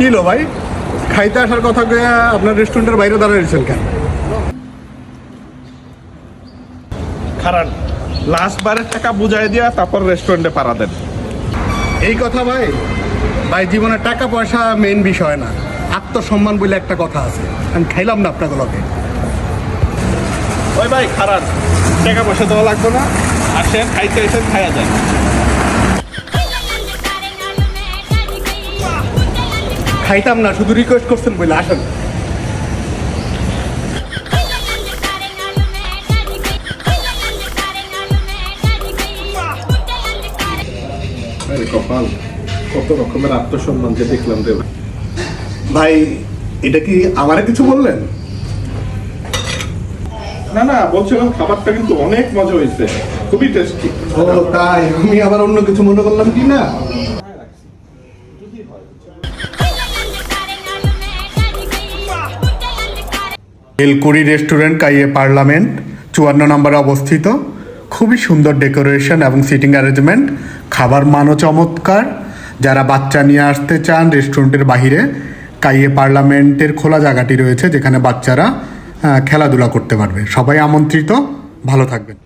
কি হলো ভাই? খাইতে আসার কথা কয়ে আপনার রেস্টুরেন্টের বাইরে দাঁড়িয়েছেন কেন? খারান লাস্ট বারের টাকা বুঝাই দিয়া তারপর রেস্টুরেন্টে পাড়া দেন। এই কথা ভাই ভাই জীবনে টাকা পয়সা মেইন বিষয় না। আত্মসম্মান বলে একটা কথা আছে। আমি খাইলাম না আপনাগুলোকে ওই ভাই খারান টাকা পয়সা দেওয়া লাগবে না। আসেন খাইতে এসেন খাইয়া যান। খাইতাম না শুধু রিকোয়েস্ট করছেন বলে আসেন। আরে কপাল কত রকমের আত্মসম্মান যে দেখলাম রে ভাই। ভাই এটা কি আমারে কিছু বললেন? না না বলছিলাম খাবারটা কিন্তু অনেক মজা হয়েছে খুবই টেস্টি ও তাই আমি আবার অন্য কিছু মনে করলাম কি না? এলকুড়ি রেস্টুরেন্ট কাইয়ে পার্লামেন্ট, চুয়ান্ন নম্বরে অবস্থিত। খুবই সুন্দর ডেকোরেশন এবং সিটিং অ্যারেঞ্জমেন্ট। খাবার মানও চমৎকার। যারা বাচ্চা নিয়ে আসতে চান রেস্টুরেন্টের বাহিরে, কাইয়ে পার্লামেন্টের খোলা জায়গাটি রয়েছে যেখানে বাচ্চারা খেলাধুলা করতে পারবে। সবাই আমন্ত্রিত। ভালো থাকবেন।